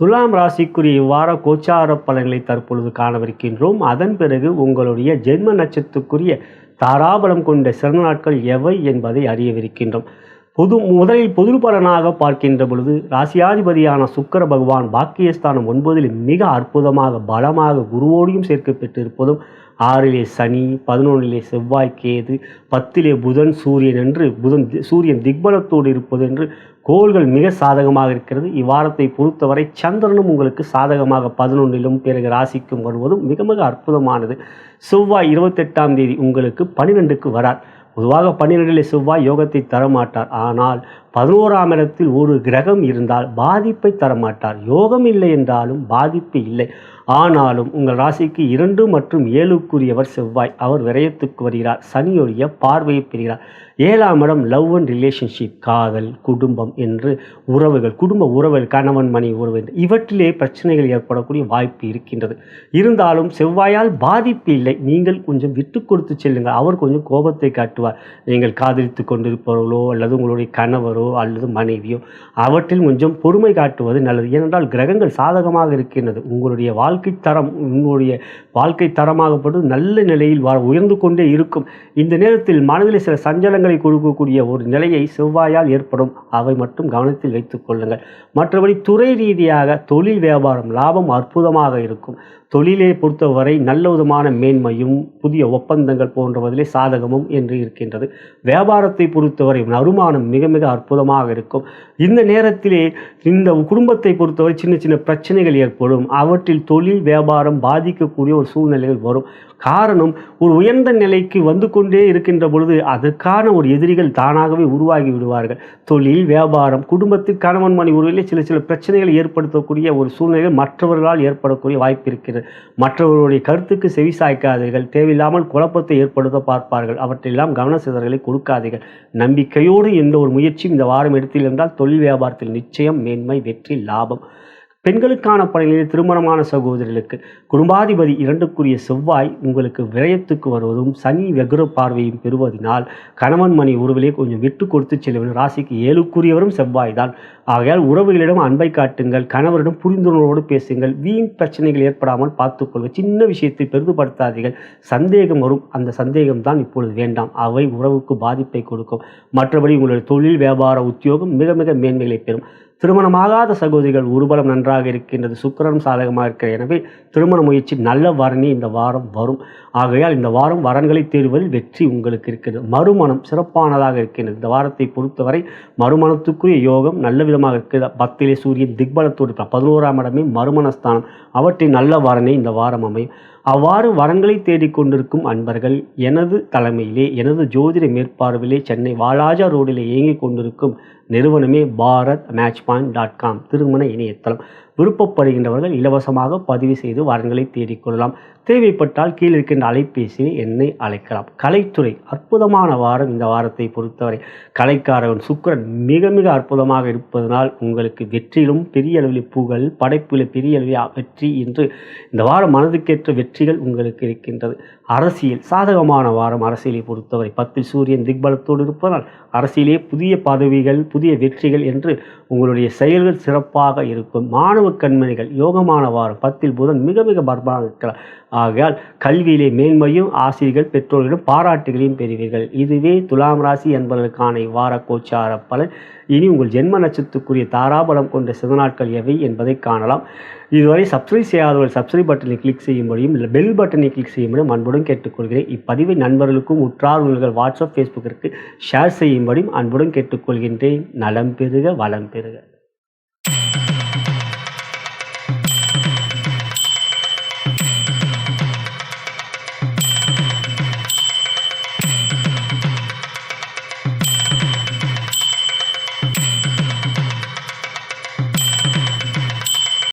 துலாம் ராசிக்குரிய இவ்வார கோச்சார பலன்களை தற்பொழுது காணவிருக்கின்றோம். அதன் பிறகு உங்களுடைய ஜென்ம நட்சத்திற்குரிய தாராபலம் கொண்ட சிறந்த நாட்கள் எவை என்பதை அறியவிருக்கின்றோம். பொது முதலில் பொது பார்க்கின்ற பொழுது ராசியாதிபதியான சுக்கர பகவான் பாக்கியஸ்தானம் ஒன்பதில் மிக அற்புதமாக பலமாக குருவோடையும் சேர்க்கப்பட்டிருப்பதும் ஆறிலே சனி பதினொன்றிலே செவ்வாய் கேது பத்திலே புதன் சூரியன் என்று புதன் சூரியன் திக்பலத்தோடு இருப்பது என்று கோள்கள் மிக சாதகமாக இருக்கிறது. இவ்வாரத்தை பொறுத்தவரை சந்திரனும் உங்களுக்கு சாதகமாக பதினொன்றிலும் பிறகு ராசிக்கும் வருவதும் மிக மிக அற்புதமானது. செவ்வாய் இருபத்தெட்டாம் தேதி உங்களுக்கு பனிரெண்டுக்கு வரார். பொதுவாக பன்னிரெண்டிலே செவ்வாய் யோகத்தை தரமாட்டார். ஆனால் பதினோராம் இடத்தில் ஒரு கிரகம் இருந்தால் பாதிப்பை தரமாட்டார். யோகம் இல்லை என்றாலும் பாதிப்பு இல்லை. ஆனாலும் உங்கள் ராசிக்கு இரண்டு மற்றும் ஏழுக்குரியவர் செவ்வாய். அவர் விரயத்துக்கு வருகிறார். சனியுடைய பார்வையை பெறுகிறார். ஏழாம் இடம் லவ் அண்ட் ரிலேஷன்ஷிப் காதல் குடும்பம் என்று உறவுகள் குடும்ப உறவுகள் கணவன் மணி உறவு என்று இவற்றிலே பிரச்சனைகள் ஏற்படக்கூடிய வாய்ப்பு இருக்கின்றது. இருந்தாலும் செவ்வாயால் பாதிப்பு இல்லை. நீங்கள் கொஞ்சம் விட்டு கொடுத்து செல்லுங்கள். அவர் கொஞ்சம் கோபத்தை காட்டுவார். நீங்கள் காதலித்து கொண்டிருப்பவர்களோ அல்லது உங்களுடைய கணவரோ அல்லது மனைவியோ அவற்றில் கொஞ்சம் பொறுமை காட்டுவது நல்லது. ஏனென்றால் கிரகங்கள் சாதகமாக இருக்கின்றது. உங்களுடைய வாழ்க்கை தரம் உங்களுடைய வாழ்க்கை தரமாகப்பட்டு நல்ல நிலையில் உயர்ந்து கொண்டே இருக்கும். இந்த நேரத்தில் மனதில் சில சஞ்சலங்களை கொடுக்கக்கூடிய ஒரு நிலையை செவ்வாயால் ஏற்படும். அவை மட்டும் கவனத்தில் வைத்துக் கொள்ளுங்கள். மற்றபடி துறை ரீதியாக தொழில் வியாபாரம் லாபம் அற்புதமாக இருக்கும். தொழிலை பொறுத்தவரை நல்ல விதமான மேன்மையும் புதிய ஒப்பந்தங்கள் போன்றவதிலே சாதகமும் என்று இருக்கின்றது. வியாபாரத்தை பொறுத்தவரை வருமானம் மிக மிக அற்புதமாக இருக்கும். இந்த நேரத்திலே இந்த குடும்பத்தை பொறுத்தவரை சின்ன சின்ன பிரச்சனைகள் ஏற்படும். அவற்றில் தொழில் வியாபாரம் பாதிக்கக்கூடிய ஒரு சூழ்நிலைகள் வரும். காரணம் ஒரு உயர்ந்த நிலைக்கு வந்து கொண்டே இருக்கின்ற பொழுது அதற்கான ஒரு எதிரிகள் தானாகவே உருவாகி விடுவார்கள். தொழில் வியாபாரம் குடும்பத்தில் கணவன் மணி உறவிலே சில சில பிரச்சனைகளை ஏற்படுத்தக்கூடிய ஒரு சூழ்நிலைகள் மற்றவர்களால் ஏற்படக்கூடிய வாய்ப்பு இருக்கிறது. மற்றவர்களுடைய கருத்துக்கு செவி சாய்க்காதீர்கள். தேவையில்லாமல் குழப்பத்தை ஏற்படுத்த பார்ப்பார்கள். அவற்றெல்லாம் கவன சிதறலை கொடுக்காதீர்கள். நம்பிக்கையோடு எந்த ஒரு முயற்சியும் இந்த வாரம் எடுத்தில் இருந்தால் தொழில் வியாபாரத்தில் நிச்சயம் மேன்மை வெற்றி லாபம். பெண்களுக்கான பணிகளில் திருமணமான சகோதரிகளுக்கு குடும்பாதிபதி இரண்டுக்குரிய செவ்வாய் உங்களுக்கு விரயத்துக்கு வருவதும் சனி வெகுர பார்வையும் பெறுவதனால் கணவன் மணி உறவிலே கொஞ்சம் விட்டு கொடுத்து செல்லும் ராசிக்கு ஏழுக்குரியவரும் செவ்வாய் தான் ஆகையால் உறவுகளிடம் அன்பை காட்டுங்கள் கணவரிடம் புரிந்துணர்வோடு பேசுங்கள் வீண் பிரச்சனைகள் ஏற்படாமல் பார்த்துக்கொள்ளுங்கள் சின்ன விஷயத்தை பெரிதுபடுத்தாதீர்கள் சந்தேகம் வரும் அந்த சந்தேகம் தான் இப்பொழுது வேண்டாம் அவை உறவுக்கு பாதிப்பை கொடுக்கும். மற்றபடி உங்களுடைய தொழில் வியாபார உத்தியோகம் மிக மிக மேன்மைகளை பெறும். திருமணமாகாத சகோதரிகள் உருபலம் நன்றாக இருக்கின்றது. சுக்கரனும் சாதகமாக இருக்கிற. எனவே திருமண முயற்சி நல்ல வரணி இந்த வாரம் வரும். ஆகையால் இந்த வாரம் வரன்களை தேடுவதில் வெற்றி உங்களுக்கு இருக்கிறது. மறுமணம் சிறப்பானதாக இருக்கின்றது. இந்த வாரத்தை பொறுத்தவரை மறுமணத்துக்குரிய யோகம் நல்ல விதமாக இருக்கிறது. பத்திலே சூரியன் திக்பலத்தோடு பதினோராம் இடமே மறுமணஸ்தானம் அவற்றின் நல்ல வரனே இந்த வாரம் அமையும். அவ்வாறு வரன்களை தேடிக்கொண்டிருக்கும் அன்பர்கள் எனது தலைமையிலே எனது ஜோதிட மேற்பார்வையிலே சென்னை வாலாஜா ரோடிலே இயங்கிக் கொண்டிருக்கும் நிறுவனமே Bharat match point dot com திருமண இணையதளம். விருப்பப்படுகின்றவர்கள் இலவசமாக பதிவு செய்து வரன்களை தேடிக்கொள்ளலாம். தேவைப்பட்டால் கீழே இருக்கின்ற அலைபேசியை என்னை அழைக்கலாம். கலைத்துறை அற்புதமான வாரம் இந்த வாரத்தை பொறுத்தவரை. கலைக்காரன் சுக்கரன் மிக மிக அற்புதமாக இருப்பதனால் உங்களுக்கு வெற்றியிலும் பெரிய அளவில் புகழ் படைப்பில் பெரிய அளவில் வெற்றி என்று இந்த வாரம் மனதுக்கேற்ற வெற்றிகள் உங்களுக்கு இருக்கின்றது. அரசியல் சாதகமான வாரம் அரசியலை பொறுத்தவரை. பத்தில் சூரியன் திக்பலத்தோடு இருப்பதால் அரசியலே புதிய பதவிகள் புதிய வெற்றிகள் என்று உங்களுடைய செயல்கள் சிறப்பாக இருக்கும். மாணவ கண்மணிகள் யோகமான வாரம். பத்தில் புதன் மிக மிக பர்பமாக இருக்கிறார் ஆகையால் கல்வியிலே மேன்மையும் ஆசிரியர்கள் பெற்றோர்களிடம் பாராட்டுகளையும் பெறுவீர்கள். இதுவே துலாம் ராசி என்பதற்கான இவ்வார கோச்சார பலன். இனி உங்கள் ஜென்ம நட்சத்திற்குரிய தாராபலம் கொண்ட சிவநாட்கள் எவை என்பதை காணலாம். இதுவரை சப்ஸ்கிரைப் செய்யாதவர்கள் சப்ஸ்கிரைப் பட்டனை கிளிக் செய்யும்படியும் இல்லை பெல் பட்டனை கிளிக் செய்யும்படியும் அன்புடன் கேட்டுக்கொள்கிறேன். இப்பதிவை நண்பர்களுக்கும் உற்றார் உங்கள் வாட்ஸ்அப் ஃபேஸ்புக்கிற்கு ஷேர் செய்யும்படியும் அன்புடன் கேட்டுக்கொள்கின்றேன். நலம் பெறுக வளம் பெறுக.